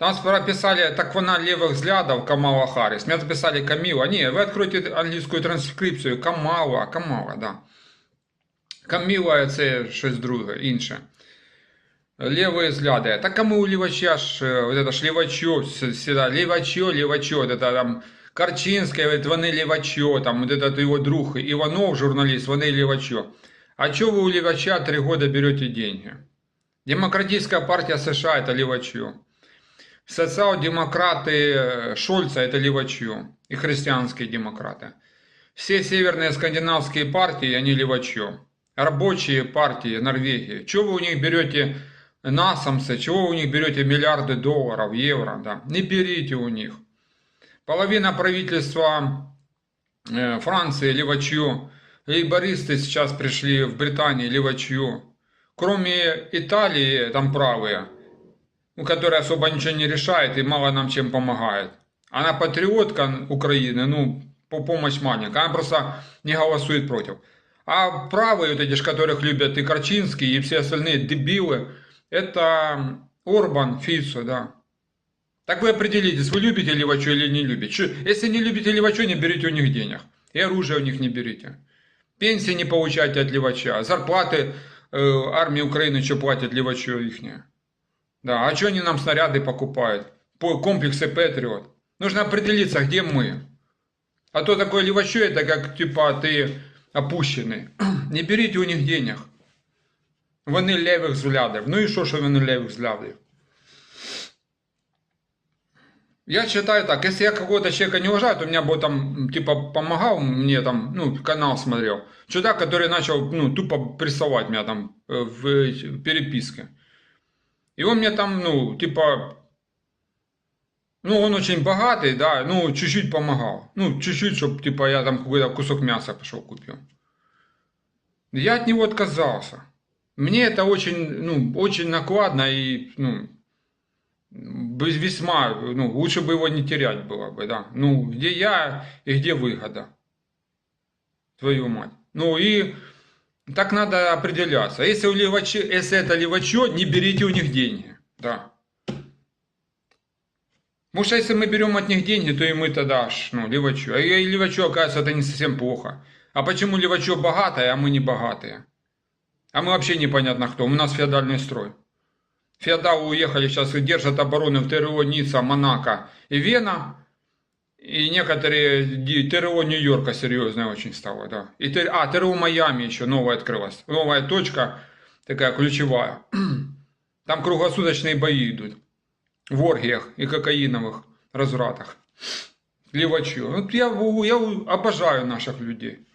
Там сперва писали, так вона левых взглядов Камала Харрис. Мне записали Камила. Не, вы откройте английскую транскрипцію. Камала, Камала, да. Каміла це щось друге, інше. Левые взгляды. Так кому у Левача ж, э, вот это ж Левачо, с- всегда, Левачо, Левачо, вот это там, Корчинская, говорит, вони Левачо, там, вот этот его друг, Иванов, журналист, вони Левачо. А чё вы у Левача три года берете деньги? Демократическая партия США это Левачо. Социал-демократы э, Шольца это Левачо. И христианские демократы. Все северные скандинавские партии, они Левачо. Рабочие партии Норвегии. Чего вы у них берете насамсы, чего вы у них берете миллиарды долларов, евро, да? Не берите у них. Половина правительства э, Франции Левачо. Лейбористы сейчас пришли в Британии Левачо. Кроме Италии, там правые, ну, которая особо ничего не решает и мало нам чем помогает. Она патриотка Украины, ну, по помощь маленькая, она просто не голосует против. А правые, вот эти, ж, которых любят и Корчинский, и все остальные дебилы, это Орбан, Фицо, да. Так вы определитесь, вы любите Левачо или не любите. Чё- Если не любите Левачо, не берите у них денег. И оружие у них не берите. Пенсии не получайте от Левача. Зарплаты э, армии Украины, что платят Левачо ихние. Да, а что они нам снаряды покупают? По комплексы Патриот. Нужно определиться, где мы. А то такое левачо, это как типа ты опущенный. Не берите у них денег. Вони левих взглядів. Ну і що, що вони левих взглядів? Я считаю так, если я какого-то человека не уважаю, то меня бы там, м, типа, помогал мне там, ну, канал смотрел. Чудак, который начал, ну, тупо прессовать меня там э, в э, переписке. И он мне там, ну, типа, ну, он очень богатый, да, ну, чуть-чуть помогал. Ну, чуть-чуть, чтобы, типа, я там какой-то кусок мяса пошел купил. Я от него отказался. Мне это очень, ну, очень накладно и, ну, весьма, ну, лучше бы его не терять было бы, да. Ну, где я и где выгода? Твою мать. Ну, и так надо определяться. Если, у левачи, если это левачо, не берите у них деньги, да. Потому что если мы берем от них деньги, то и мы тогда аж, ну, левачо. А и левачо, оказывается, это не совсем плохо. А почему левачо богатое, а мы не богатые? А мы вообще непонятно кто. У нас феодальный строй. Феодалы уехали сейчас держат обороны в ТРО Ницца, Монако и Вена. И некоторые ТРО Нью-Йорка серьезное очень стало, да. И Т- а, ТРО Майами еще новая открылась. Новая точка, такая ключевая. Там круглосуточные бои идут. В оргиях и кокаиновых развратах. Левачу. Вот я, я обожаю наших людей.